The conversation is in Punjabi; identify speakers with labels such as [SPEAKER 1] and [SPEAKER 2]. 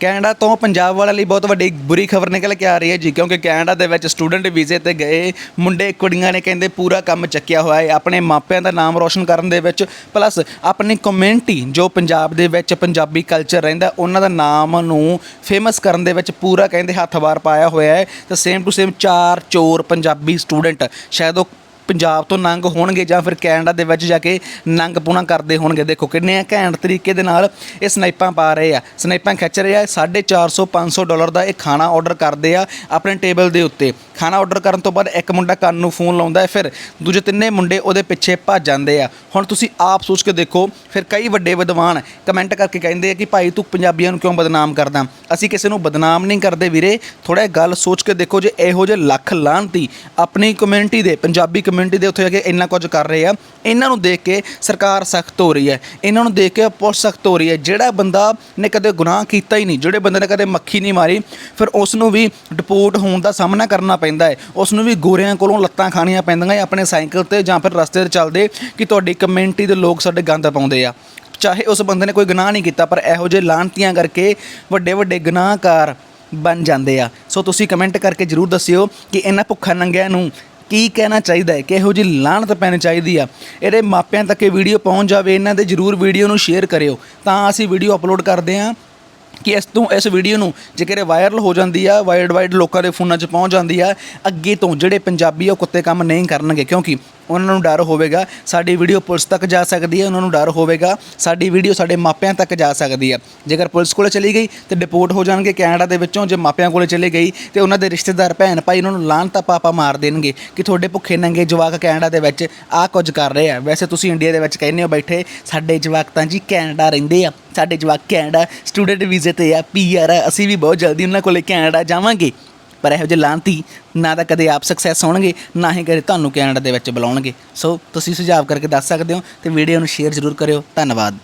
[SPEAKER 1] ਕੈਨੇਡਾ ਤੋਂ ਪੰਜਾਬ ਵਾਲਿਆਂ ਲਈ ਬਹੁਤ ਵੱਡੀ ਬੁਰੀ ਖਬਰ ਨਿਕਲ ਕੇ ਆ ਰਹੀ ਹੈ ਜੀ, ਕਿਉਂਕਿ ਕੈਨੇਡਾ ਦੇ ਵਿੱਚ ਸਟੂਡੈਂਟ ਵੀਜ਼ੇ ਤੇ ਗਏ, ਮੁੰਡੇ, ਕੁੜੀਆਂ ਨੇ ਕਹਿੰਦੇ ਪੂਰਾ ਕੰਮ ਚੱਕਿਆ ਹੋਇਆ ਹੈ, ਆਪਣੇ ਮਾਪਿਆਂ ਦਾ ਨਾਮ ਰੋਸ਼ਨ ਕਰਨ ਦੇ ਵਿੱਚ, ਪਲੱਸ ਆਪਣੀ ਕਮਿਊਨਿਟੀ ਜੋ ਪੰਜਾਬ ਦੇ ਵਿੱਚ ਪੰਜਾਬੀ ਕਲਚਰ ਰਹਿੰਦਾ ਉਹਨਾਂ ਦਾ ਨਾਮ ਨੂੰ ਫੇਮਸ ਕਰਨ ਦੇ ਵਿੱਚ ਪੂਰਾ ਕਹਿੰਦੇ ਹੱਥ-ਵਾਰ ਪਾਇਆ ਹੋਇਆ ਹੈ, ਤੇ ਸੇਮ ਟੂ ਸੇਮ ਚਾਰ ਚੋਰ ਪੰਜਾਬੀ ਸਟੂਡੈਂਟ, ਸ਼ਾਇਦ ਉਹ ਪੰਜਾਬ ਤੋਂ ਨੰਗ ਹੋਣਗੇ ਜਾਂ ਫਿਰ ਕੈਨੇਡਾ ਦੇ ਵਿੱਚ ਜਾ ਕੇ ਨੰਗ ਪੂਣਾ ਕਰਦੇ ਹੋਣਗੇ। ਦੇਖੋ ਕਿੰਨੇ ਘੈਂਟ ਤਰੀਕੇ ਦੇ ਨਾਲ ਇਹ ਸਨਾਈਪਾਂ ਪਾ ਰਹੇ ਆ। ਸਨਾਈਪਾਂ ਖਿੱਚ ਰਹੇ ਆ 450 500 ਡਾਲਰ ਦਾ ਇਹ ਖਾਣਾ ਆਰਡਰ ਕਰਦੇ ਆ ਆਪਣੇ ਟੇਬਲ ਦੇ ਉੱਤੇ। ਖਾਣਾ ਆਰਡਰ ਕਰਨ ਤੋਂ ਬਾਅਦ ਇੱਕ ਮੁੰਡਾ ਕੰਨ ਨੂੰ ਫੋਨ ਲਾਉਂਦਾ ਹੈ, ਫਿਰ ਦੂਜੇ ਤਿੰਨੇ ਮੁੰਡੇ ਉਹਦੇ ਪਿੱਛੇ ਭੱਜ ਜਾਂਦੇ ਆ। ਹੁਣ ਤੁਸੀਂ ਆਪ ਸੋਚ ਕੇ ਦੇਖੋ, ਫਿਰ ਕਈ ਵੱਡੇ ਵਿਦਵਾਨ ਕਮੈਂਟ ਕਰਕੇ ਕਹਿੰਦੇ ਆ ਕਿ ਭਾਈ ਤੂੰ ਪੰਜਾਬੀਆਂ ਨੂੰ ਕਿਉਂ ਬਦਨਾਮ ਕਰਦਾ? ਅਸੀਂ ਕਿਸੇ ਨੂੰ ਬਦਨਾਮ ਨਹੀਂ ਕਰਦੇ ਵੀਰੇ। ਥੋੜਾ ਗੱਲ ਸੋਚ ਕੇ ਦੇਖੋ ਜੇ ਇਹੋ ਜਿਹੇ ਲੱਖ ਲਾਂਤੀ ਆਪਣੀ ਕਮਿਊਨਿਟੀ ਦੇ ਪੰਜਾਬੀ ਕਮਿਊਨਿਟੀ ਦੇ ਉੱਥੇ ਜਾ ਕੇ ਇੰਨਾ ਕੁਝ ਕਰ ਰਹੇ ਆ। ਇਹਨਾਂ ਨੂੰ ਦੇਖ ਕੇ ਸਰਕਾਰ ਸਖਤ ਹੋ ਰਹੀ ਹੈ। ਇਹਨਾਂ ਨੂੰ ਦੇਖ ਕੇ ਪੁਲਿਸ ਸਖਤ ਹੋ ਰਹੀ ਹੈ। ਜਿਹੜਾ ਬੰਦਾ ਨੇ ਕਦੇ ਗੁਨਾਹ ਕੀਤਾ ਹੀ ਨਹੀਂ, ਜਿਹੜੇ ਬੰਦੇ ਨੇ ਕਦੇ ਮੱਖੀ ਨਹੀਂ ਮਾਰੀ, ਫਿਰ ਉਸ ਨੂੰ ਵੀ ਡਿਪੋਰਟ ਹੋਣ ਦਾ ਸਾਹਮਣਾ ਕਰਨਾ ਪੈਂਦਾ ਹੈ। ਉਸ ਨੂੰ ਵੀ ਗੋਰਿਆਂ ਕੋਲੋਂ ਲੱਤਾਂ ਖਾਣੀਆਂ ਪੈਂਦੀਆਂ ਹੈ ਆਪਣੇ ਸਾਈਕਲ ਤੇ ਜਾਂ ਫਿਰ ਰਸਤੇ ਤੇ ਚੱਲਦੇ ਕਿ ਤੁਹਾਡੀ ਕਮਿਊਨਿਟੀ ਦੇ ਲੋਕ ਸਾਡੇ ਗੰਦ ਪਾਉਂਦੇ ਆ। ਚਾਹੇ ਉਸ ਬੰਦੇ ਨੇ ਕੋਈ ਗੁਨਾਹ ਨਹੀਂ ਕੀਤਾ, ਪਰ ਇਹੋ ਜਿਹੇ ਲਾਂਤੀਆਂ ਕਰਕੇ ਵੱਡੇ ਵੱਡੇ ਗੁਨਾਹਕਾਰ ਬਣ ਜਾਂਦੇ ਆ। ਸੋ ਤੁਸੀਂ ਕਮੈਂਟ ਕਰਕੇ ਜਰੂਰ ਦੱਸਿਓ ਕਿ ਇਹਨਾਂ ਭੁੱਖਾ ਨੰਗਿਆਂ ਨੂੰ ਕੀ ਕਹਿਣਾ ਚਾਹੀਦਾ ਹੈ? ਕਿ ਇਹੋ ਜਿਹੀ ਲਾਹਨਤ ਪੈਣੀ ਚਾਹੀਦੀ ਆ? ਇਹਦੇ ਮਾਪਿਆਂ ਤੱਕ ਇਹ ਵੀਡੀਓ ਪਹੁੰਚ ਜਾਵੇ, ਇਹਨਾਂ ਦੇ ਜਰੂਰ ਵੀਡੀਓ ਨੂੰ ਸ਼ੇਅਰ ਕਰਿਓ। ਤਾਂ ਅਸੀਂ ਵੀਡੀਓ ਅਪਲੋਡ ਕਰਦੇ ਹਾਂ ਕਿ ਇਸ ਤੋਂ, ਇਸ ਵੀਡੀਓ ਨੂੰ ਜੇਕਰ ਵਾਇਰਲ ਹੋ ਜਾਂਦੀ ਆ ਵਾਈਡ ਵਾਈਡ ਲੋਕਾਂ ਦੇ ਫੋਨਾਂ 'ਚ ਪਹੁੰਚ ਜਾਂਦੀ ਆ, ਅੱਗੇ ਤੋਂ ਜਿਹੜੇ ਪੰਜਾਬੀ ਆ ਉਹ ਕੁੱਤੇ ਕੰਮ ਨਹੀਂ ਕਰਨਗੇ। ਕਿਉਂਕਿ ਉਹਨਾਂ ਨੂੰ ਡਰ ਹੋਵੇਗਾ, ਸਾਡੀ ਵੀਡੀਓ ਪੁਲਿਸ ਤੱਕ ਜਾ ਸਕਦੀ ਹੈ, ਉਹਨਾਂ ਨੂੰ ਡਰ ਹੋਵੇਗਾ, ਸਾਡੀ ਵੀਡੀਓ ਸਾਡੇ ਮਾਪਿਆਂ ਤੱਕ ਜਾ ਸਕਦੀ ਹੈ। ਜੇਕਰ ਪੁਲਿਸ ਕੋਲੇ ਚਲੀ ਗਈ ਤੇ ਡਿਪੋਰਟ ਹੋ ਜਾਣਗੇ ਕੈਨੇਡਾ ਦੇ ਵਿੱਚੋਂ, ਜੇ ਮਾਪਿਆਂ ਕੋਲੇ ਚਲੀ ਗਈ ਤੇ ਉਹਨਾਂ ਦੇ ਰਿਸ਼ਤੇਦਾਰ, ਭੈਣ ਭਾਈ ਉਹਨਾਂ ਨੂੰ ਲਾਹਨਤਾ ਪਾਪਾ ਮਾਰ ਦੇਣਗੇ ਕਿ ਤੁਹਾਡੇ ਭੁੱਖੇ ਨੰਗੇ ਜਵਾਕ ਕੈਨੇਡਾ ਦੇ ਵਿੱਚ ਆ ਕੁਝ ਕਰ ਰਹੇ ਆ। ਵੈਸੇ ਤੁਸੀਂ ਇੰਡੀਆ ਦੇ ਵਿੱਚ ਕਹਿੰਦੇ ਹੋ ਬੈਠੇ, ਸਾਡੇ ਜਵਾਕ ਤਾਂ ਜੀ ਕੈਨੇਡਾ ਰਹਿੰਦੇ ਆ, ਸਾਡੇ ਜਵਾਕ ਕੈਨੇਡਾ ਸਟੂਡੈਂਟ ਵੀਜ਼ੇ ਤੇ ਆ ਪੀਆਰ ਆ, ਅਸੀਂ ਵੀ ਬਹੁਤ ਜਲਦੀ ਉਹਨਾਂ ਕੋਲੇ ਕੈਨੇਡਾ ਜਾਵਾਂਗੇ। ਪਰ ਇਹੋ ਜਿਹੇ ਲਾਂਤੀ ਨਾ ਤਾਂ ਕਦੇ ਆਪ ਸਕਸੈਸ ਹੋਣਗੇ, ਨਾ ਹੀ ਕਦੇ ਤੁਹਾਨੂੰ ਕੈਨੇਡਾ ਦੇ ਵਿੱਚ ਬੁਲਾਉਣਗੇ। ਸੋ ਤੁਸੀਂ ਸੁਝਾਅ ਕਰਕੇ ਦੱਸ ਸਕਦੇ ਹੋ ਤੇ ਵੀਡੀਓ ਨੂੰ ਸ਼ੇਅਰ ਜ਼ਰੂਰ ਕਰਿਓ। ਧੰਨਵਾਦ।